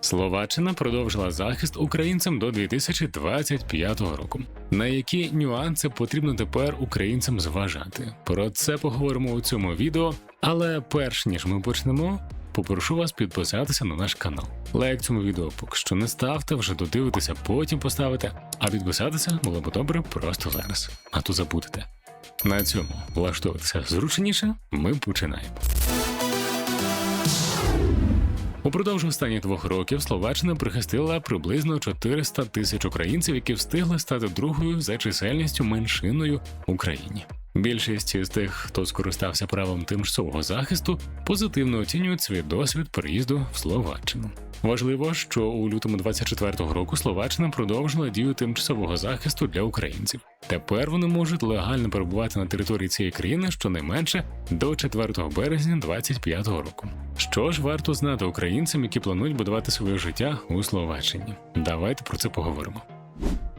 Словаччина продовжила захист українцям до 2025 року. На які нюанси потрібно тепер українцям зважати? Про це поговоримо у цьому відео. Але перш ніж ми почнемо, попрошу вас підписатися на наш канал. Лайк цьому відео поки що не ставте, вже додивитеся, потім поставите. А підписатися було б добре просто зараз. А то забудете. На цьому влаштовуватися зручніше. Ми починаємо. Упродовж останніх двох років Словаччина прихистила приблизно 400 тисяч українців, які встигли стати другою за чисельністю меншиною в Україні. Більшість з тих, хто скористався правом тимчасового захисту, позитивно оцінюють свій досвід переїзду в Словаччину. Важливо, що у лютому 24-го року Словаччина продовжила дію тимчасового захисту для українців. Тепер вони можуть легально перебувати на території цієї країни щонайменше до 4 березня 25-го року. Що ж варто знати українцям, які планують будувати своє життя у Словаччині? Давайте про це поговоримо.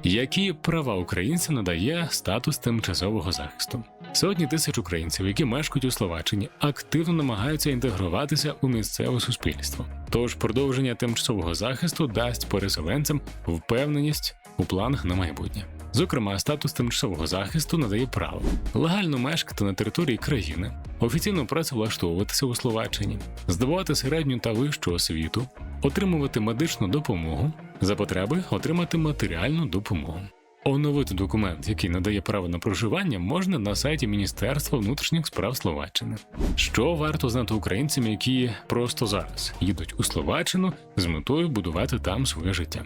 Які права українцям надає статус тимчасового захисту? Сотні тисяч українців, які мешкають у Словаччині, активно намагаються інтегруватися у місцеве суспільство. Тож продовження тимчасового захисту дасть переселенцям впевненість у планах на майбутнє. Зокрема, статус тимчасового захисту надає право легально мешкати на території країни, офіційно працевлаштовуватися у Словаччині, здобувати середню та вищу освіту, отримувати медичну допомогу, за потреби отримати матеріальну допомогу. Оновити документ, який надає право на проживання, можна на сайті Міністерства внутрішніх справ Словаччини. Що варто знати українцям, які просто зараз їдуть у Словаччину з метою будувати там своє життя.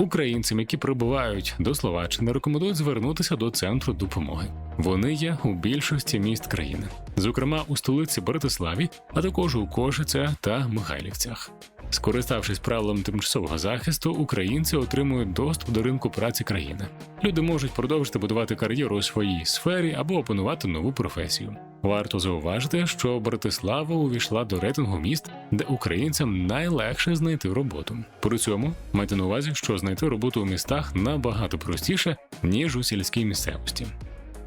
Українцям, які прибувають до Словаччини, рекомендують звернутися до центру допомоги. Вони є у більшості міст країни, зокрема у столиці Братиславі, а також у Кошице та Михайлівцях. Скориставшись правилом тимчасового захисту, українці отримують доступ до ринку праці країни. Люди можуть продовжити будувати кар'єру у своїй сфері або опанувати нову професію. Варто зауважити, що Братислава увійшла до рейтингу міст, де українцям найлегше знайти роботу. При цьому майте на увазі, що знайти роботу у містах набагато простіше ніж у сільській місцевості.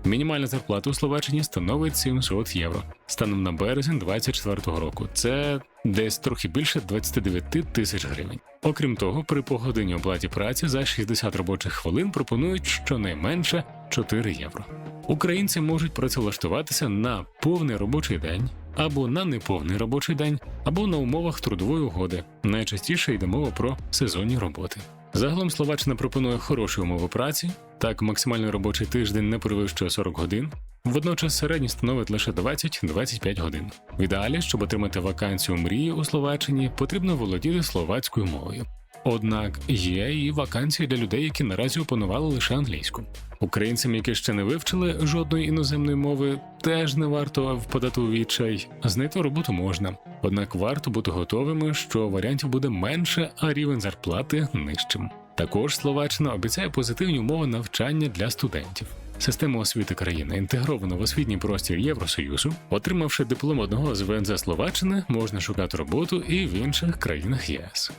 Мінімальна зарплата у Словаччині становить 700 євро станом на березень 2024 року. Це десь трохи більше 29 тисяч гривень. Окрім того, при погодинній оплаті праці за 60 робочих хвилин пропонують щонайменше 4 євро. Українці можуть працевлаштуватися на повний робочий день або на неповний робочий день, або на умовах трудової угоди. Найчастіше йде мова про сезонні роботи. Загалом Словаччина пропонує хороші умови праці. Так, максимальний робочий тиждень не перевищує 40 годин. Водночас середній становить лише 20-25 годин. В ідеалі, щоб отримати вакансію мрії у Словаччині, потрібно володіти словацькою мовою. Однак є і вакансії для людей, які наразі опанували лише англійську. Українцям, які ще не вивчили жодної іноземної мови, теж не варто впадати у відчай. Знайти роботу можна, однак варто бути готовими, що варіантів буде менше, а рівень зарплати нижчим. Також Словаччина обіцяє позитивні умови навчання для студентів. Система освіти країни інтегрована в освітній простір Євросоюзу. Отримавши диплом одного з ВНЗ Словаччини, можна шукати роботу і в інших країнах ЄС.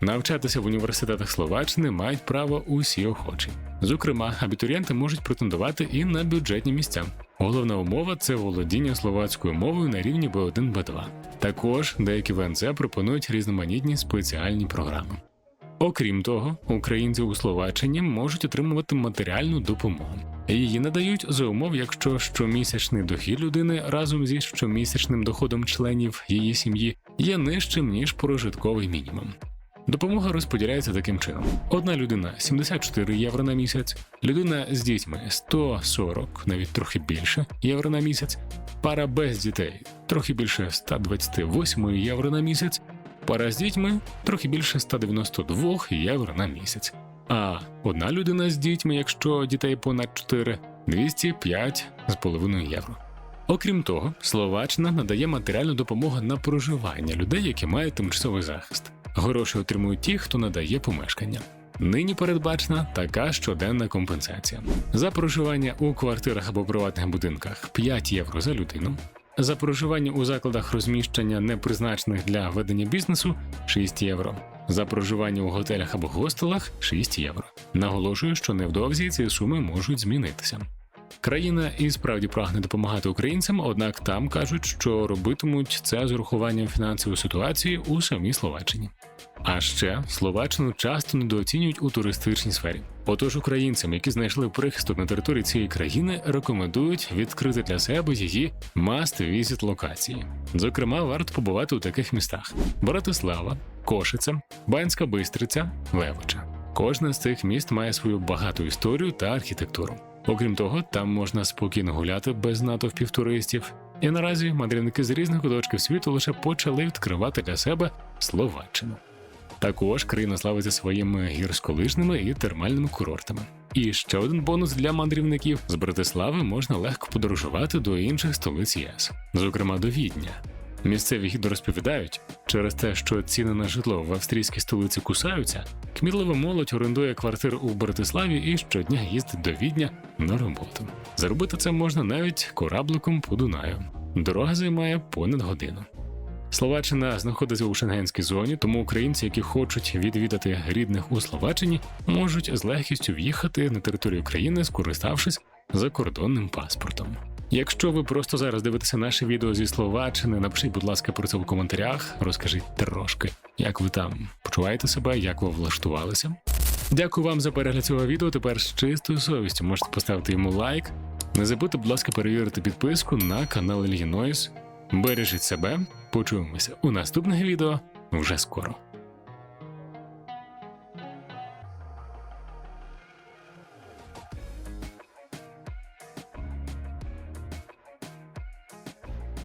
Навчатися в університетах Словаччини мають право усі охочі. Зокрема, абітурієнти можуть претендувати і на бюджетні місця. Головна умова це володіння словацькою мовою на рівні B1 B2. Також деякі ВНЗ пропонують різноманітні спеціальні програми. Окрім того, українці у Словаччині можуть отримувати матеріальну допомогу. Її надають за умов, якщо щомісячний дохід людини разом зі щомісячним доходом членів її сім'ї є нижчим ніж прожитковий мінімум. Допомога розподіляється таким чином: одна людина 74 євро на місяць, людина з дітьми 140, навіть трохи більше євро на місяць, пара без дітей трохи більше 128 євро на місяць, пара з дітьми трохи більше 192 євро на місяць. А одна людина з дітьми, якщо дітей понад 4, 205,5 євро. Окрім того, Словаччина надає матеріальну допомогу на проживання людей, які мають тимчасовий захист. Гроші отримують ті, хто надає помешкання. Нині передбачена така щоденна компенсація за проживання у квартирах або приватних будинках 5 євро за людину. За проживання у закладах розміщення, не призначених для ведення бізнесу 6 євро. За проживання у готелях або гостелах 6 євро. Наголошую, що невдовзі ці суми можуть змінитися. Країна і справді прагне допомагати українцям, однак там кажуть, що робитимуть це з урахуванням фінансової ситуації у самій Словаччині. А ще Словаччину часто недооцінюють у туристичній сфері. Отож, українцям, які знайшли прихисток на території цієї країни, рекомендують відкрити для себе її маст-візит локації. Зокрема, варто побувати у таких містах: Братислава, Кошиця, Банська Бистриця, Левича. Кожне з цих міст має свою багату історію та архітектуру. Окрім того, там можна спокійно гуляти без натовпів туристів. І наразі мандрівники з різних куточків світу лише почали відкривати для себе Словаччину. Також країна славиться своїми гірськолижними і термальними курортами. І ще один бонус для мандрівників з Братислави можна легко подорожувати до інших столиць ЄС, зокрема до Відня. Місцеві гідо розповідають, через те, що ціни на житло в австрійській столиці кусаються, кмітлива молодь орендує квартири у Братиславі і щодня їздить до Відня на роботу. Заробити це можна навіть корабликом по Дунаю. Дорога займає понад годину. Словаччина знаходиться у шенгенській зоні, тому українці, які хочуть відвідати рідних у Словаччині, можуть з легкістю в'їхати на територію країни, скориставшись закордонним паспортом. Якщо ви просто зараз дивитеся наше відео зі Словаччини, напишіть, будь ласка, про це в коментарях. Розкажіть трошки, як ви там почуваєте себе, як ви влаштувалися. Дякую вам за перегляд цього відео. Тепер з чистою совістю можете поставити йому лайк. Не забудьте, будь ласка, перевірити підписку на канал Ільї Нойс. Бережіть себе, почуємося у наступних відео вже скоро.